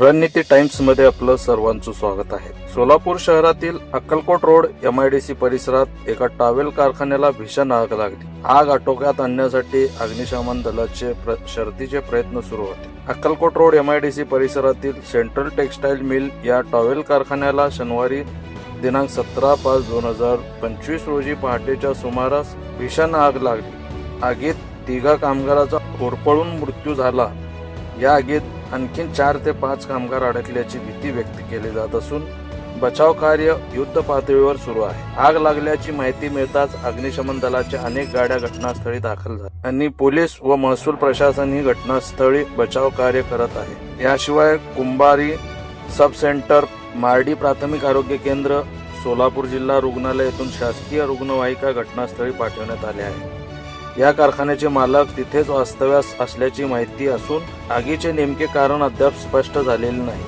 रणनीती टाइम्समध्ये आपलं सर्वांचं स्वागत आहे. सोलापूर शहरातील Akkalkot road M I D C परिसरात एका टावेल कारखान्याला भीषण आग लागली. आग आटोक्यात आणण्यासाठी अग्निशमन दलाचे प्र- शर्तीचे प्रयत्न सुरू होते. Akkalkot road M I D C परिसरातील सेंट्रल टेक्सटाईल मिल या टॉवेल कारखान्याला शनिवारी दिनांक सतरा पाच दोन हजार पंचवीस रोजी पहाटेच्या सुमारास भीषण आग लागली. आगीत तिघा कामगाराचा होरपळून मृत्यू झाला. या आगीत आणखीन चार ते पाच कामगार अडकल्याची भीती व्यक्त केली जात असून बचाव कार्य युद्ध पातळीवर सुरू आहे. आग लागल्याची माहिती मिळताच अग्निशमन दलाच्या अनेक गाड्या घटनास्थळी दाखल झाल्या. आणि पोलीस व महसूल प्रशासन ही घटनास्थळी बचाव कार्य करत आहे. याशिवाय कुंभारी सब सेंटर मार्डी प्राथमिक आरोग्य केंद्र सोलापूर जिल्हा रुग्णालयातून शासकीय रुग्णवाहिका घटनास्थळी पाठवण्यात आल्या आहे या कारखान्याचे मालक तिथेच वास्तव्यास असल्याची माहिती असून आगीचे नेमके कारण अद्याप स्पष्ट झालेले नाही.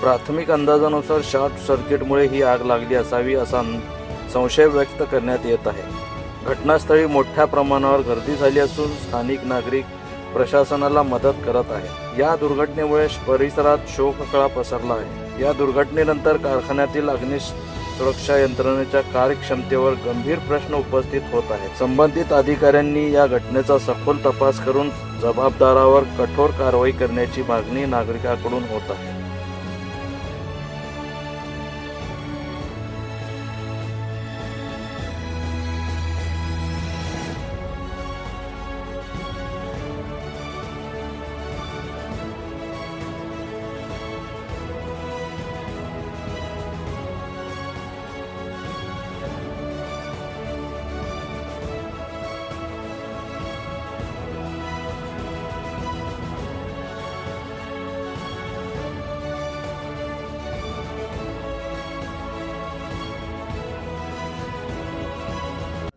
प्राथमिक अंदाजानुसार शॉर्ट सर्किटमुळे ही आग लागली असावी असा संशय व्यक्त करण्यात येत आहे. घटनास्थळी मोठ्या प्रमाणावर गर्दी झाली असून स्थानिक नागरिक प्रशासनाला मदत करत आहे या दुर्घटनेमुळे परिसरात शोककळा पसरला आहे. या दुर्घटनेनंतर कारखान्यातील अग्निश सुरक्षा यंत्रणेच्या कार्यक्षमतेवर गंभीर प्रश्न उपस्थित होत आहेत. संबंधित अधिकाऱ्यांनी या घटनेचा सखोल तपास करून जबाबदारावर कठोर कारवाई करण्याची मागणी नागरिकांकडून होत आहे.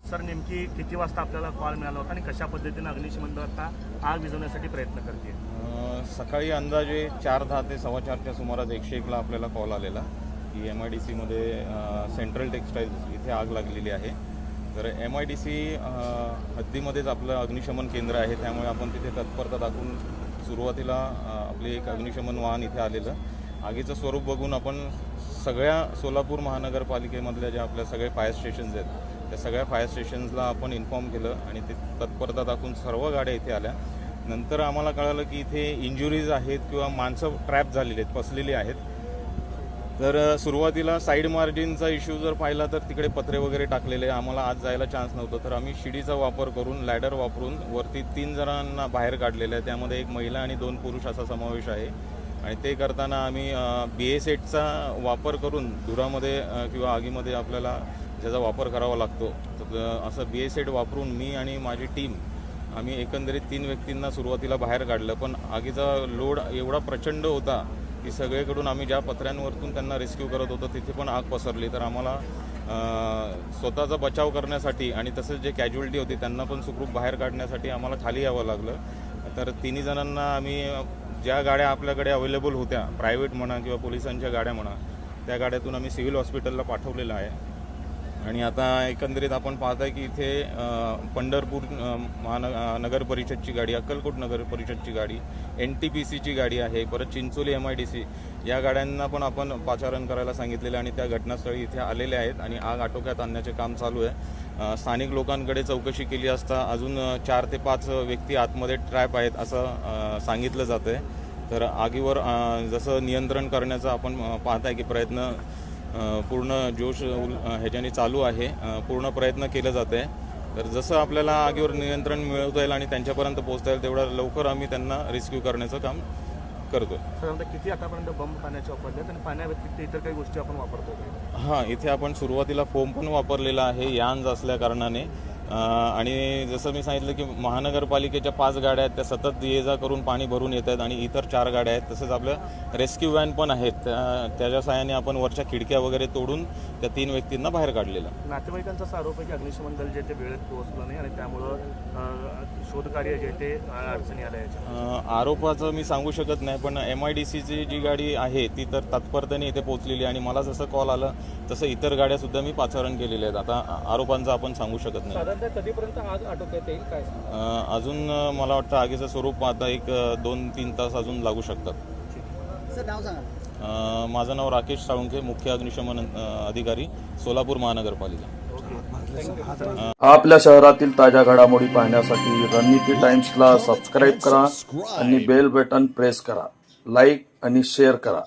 सर नेमकी किती वाजता आपल्याला कॉल मिळाला होता आणि कशा पद्धतीने अग्निशमन दलता आग विझवण्यासाठी प्रयत्न करते सकाळी अंदाजे चार दहा ते सव्वा चारच्या सुमारास एकशे एकला आपल्याला कॉल आलेला की एम आय डी सीमध्ये सेंट्रल टेक्स्टाईल्स इथे आग लागलेली आहे. तर एम आय डी सी हद्दीमध्येच आपलं अग्निशमन केंद्र आहे त्यामुळे आपण तिथे तत्परता दाखवून सुरुवातीला आपले एक अग्निशमन वाहन इथे आलेलं. आगीचं स्वरूप बघून आपण सगळ्या सोलापूर महानगरपालिकेमधल्या ज्या आपल्या सगळे फायर स्टेशन्स आहेत त्या सगळ्या फायर स्टेशन्सला आपण इन्फॉर्म केलं आणि ते तत्परता दाखवून सर्व गाड्या इथे आल्या. नंतर आम्हाला कळालं की इथे इंजुरीज आहेत किंवा माणसं ट्रॅप झालेली आहेत फसलेली आहेत. तर सुरुवातीला साईड मार्जिनचा इश्यू जर पाहिला तर तिकडे पत्रे वगैरे टाकलेले. आम्हाला आज जायला चान्स नव्हतं. तर आम्ही शिडीचा वापर करून लॅडर वापरून वरती तीन जणांना बाहेर काढलेलं आहे. त्यामध्ये एक महिला आणि दोन पुरुष असा समावेश आहे. आणि ते करताना आम्ही बी एस एटचा वापर करून धुरामध्ये किंवा आगीमध्ये आपल्याला ज्याचा वापर करावा लागतो. तर असं बी एस एड वापरून मी आणि माझी टीम आम्ही एकंदरीत तीन व्यक्तींना सुरुवातीला बाहेर काढलं. पण आगीचा लोड एवढा प्रचंड होता की सगळीकडून आम्ही ज्या पत्र्यांवरतून त्यांना रेस्क्यू करत होतो तिथे पण आग पसरली. तर आम्हाला स्वतःचा बचाव करण्यासाठी आणि तसेच जे कॅज्युअलिटी होती त्यांना पण सुखरूप बाहेर काढण्यासाठी आम्हाला खाली यावं लागलं. तर तिन्ही जणांना आम्ही ज्या गाड्या आपल्याकडे अवेलेबल होत्या प्रायव्हेट म्हणा किंवा पोलिसांच्या गाड्या म्हणा त्या गाड्यातून आम्ही सिव्हिल हॉस्पिटलला पाठवलेलं आहे. आणि आता एकंदरीत आपण पाहताय की इथे पंढरपूर महान नगर परिषदची गाडी अक्कलकोट नगर परिषदची गाडी एन टी पी सीची गाडी आहे परत Chincholi M I D C. या गाड्यांना पण आपण पाचारण करायला सांगितलेलं आणि त्या घटनास्थळी इथे आलेल्या आहेत आणि आग आटोक्यात आणण्याचे काम चालू आहे. स्थानिक लोकांकडे चौकशी केली असता अजून चार ते पाच व्यक्ती आतमध्ये ट्रॅप आहेत असं सांगितलं जातं आहे तर आगीवर जसं नियंत्रण करण्याचा आपण पाहत पाहताय की प्रयत्न पूर्ण जोश ह्याच्याने चालू आहे. पूर्ण प्रयत्न केलं जात आहे तर जसं आपल्याला आगीवर नियंत्रण मिळवता येईल आणि त्यांच्यापर्यंत पोहोचता येईल तेवढं लवकर आम्ही त्यांना रेस्क्यू करण्याचं काम करतो साधारणतः किती आतापर्यंत बंब पाण्याचे वापरले आणि पाण्याव्यतिरिक्त इतर काही गोष्टी आपण वापरतो? हां इथे आपण सुरुवातीला फोम पण वापरलेला आहे यांज असल्या कारणाने. आणि जसं मी सांगितलं की महानगरपालिकेच्या पाच गाड्या आहेत त्या सतत ये जा करून पाणी भरून येत आहेत आणि इतर चार गाड्या आहेत. तसेच आपल्या रेस्क्यू व्हॅन पण आहेत. त्या- त्याच्या सहाय्याने आपण वरच्या खिडक्या वगैरे तोडून त्या तीन व्यक्तींना बाहेर काढलेलं. नातेवाईकांचा आरोप आहे की अग्निशमन दल जे ते वेळेत पोहोचलं नाही आणि त्यामुळं शोधकार्य जे ते अडचणी आल्या आरोपाचं मी सांगू शकत नाही पण एम आय डी सीची जी गाडी आहे ती तर तात्परतेने इथे पोहोचलेली आणि मला जसं कॉल आलं तसं इतर गाड्या सुद्धा मी पाचारण केलेल्या आहेत. आता आरोपांचं आपण सांगू शकत नाही. साधारणतः कधीपर्यंत आग आटोक्यात येईल काय अजून मला वाटतं आगीचं स्वरूप आता एक दोन तीन तास अजून लागू शकतात. सर नाव सांगा. अ, माझं नाव राकेश साळुंखे मुख्य अग्निशमन अधिकारी सोलापूर महानगरपालिका. आपल्या शहरातील ताज्या घडामोडी पाहण्यासाठी रणनीती टाइम्सला सबस्क्राईब करा आणि बेल बटन प्रेस करा. लाईक आणि शेअर करा.